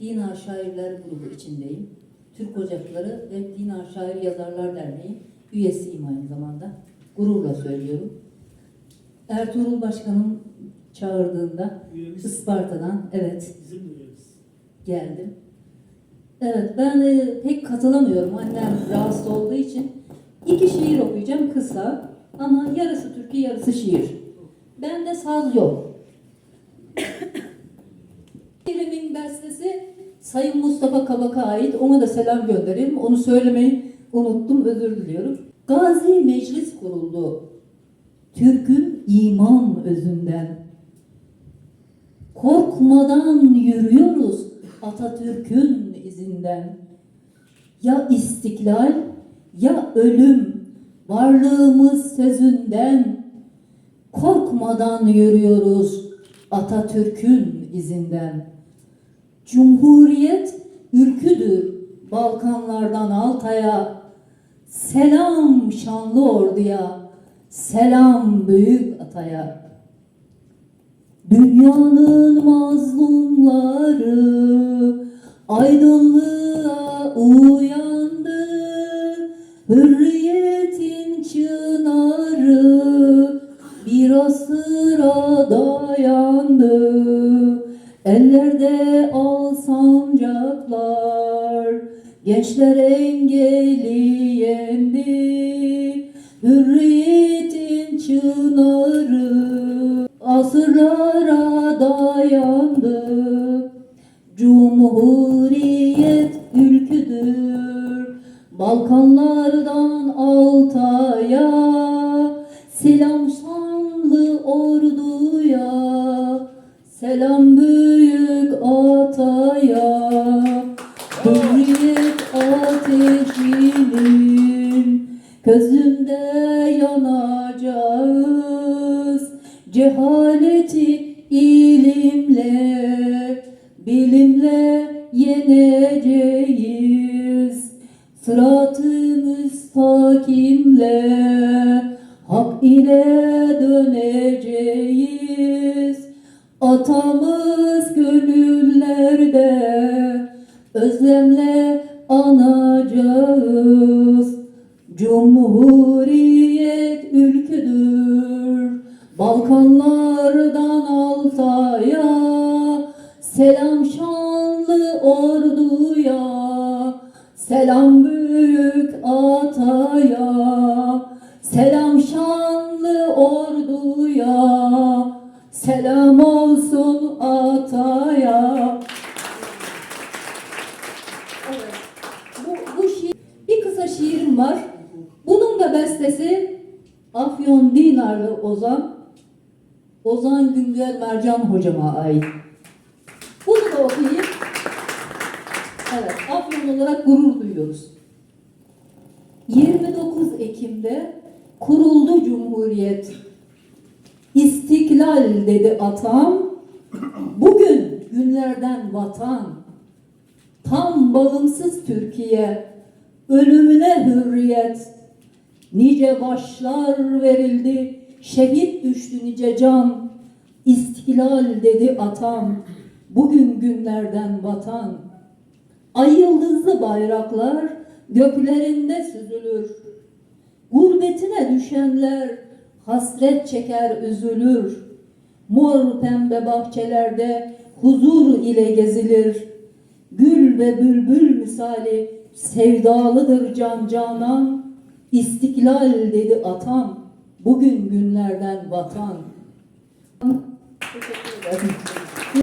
Dinar Şairler Grubu içindeyim. Türk Ocakları ve Dinar Şair Yazarlar Derneği üyesiyim aynı zamanda. Gururla söylüyorum. Ertuğrul Başkanım çağırdığında Üyemiz Isparta'dan evet bizim üyemiz. geldim. Evet ben e, pek katılamıyorum annem rahatsız olduğu için. İki şiir okuyacağım kısa ama yarısı türkü yarısı şiir. Bende saz yok. Şiirimin bestesi Sayın Mustafa Kabak'a ait. Ona da selam gönderelim. Onu söylemeyi unuttum. Özür diliyorum. Gazi Meclis kuruldu. Türk'ün iman özünden. Korkmadan yürüyoruz Atatürk'ün izinden. Ya istiklal ya ölüm varlığımız sözünden. Korkmadan yürüyoruz Atatürk'ün izinden. Cumhuriyet ülküdür Balkanlardan Altay'a. Selam şanlı orduya, selam büyük ataya. Dünyanın mazlumları aydınlığa uyandı. Hürriyetin çınarı bir asıra dayandı. Ellerde al sancaklar, gençler engeli yendi. Hürriyetin çınarı asırlara dayandı. Cumhuriyet ülküdür Balkanlardan Altay'a Selam Selam büyük ataya Hürriyet ateşinin Közünde yanacağız. Cehaleti ilimle Bilimle yeneceğiz. Sırat-ı müstakimle Hak ile döneceğiz Atamız gönüllerde Özlemle anacağız. Cumhuriyet ülküdür Balkanlardan Altay'a. Selam şanlı orduya Selam büyük ataya. Selam şanlı orduya Selam olsun ataya Evet. Bu, bu şiir, bir kısa şiirim var. Bunun da bestesi Afyon Dinarlı Ozan, Ozan Güngör Mercan hocama ait. Bunu da okuyayım. Evet, Afyon olarak gurur duyuyoruz. 29 Ekim'de kuruldu Cumhuriyet. İstiklal dedi atam. Bugün günlerden vatan. Tam bağımsız Türkiye. Ölümüne hürriyet. Nice başlar verildi. Şehit düştü nice can. İstiklal dedi atam. Bugün günlerden vatan. Ay yıldızlı bayraklar göklerinde süzülür. Gurbetine düşenler hasret çeker üzülür. Mor pembe bahçelerde huzur ile gezilir. Gül ve bülbül misali sevdalıdır can canan. İstiklal dedi atam, bugün günlerden vatan. Teşekkür ederim.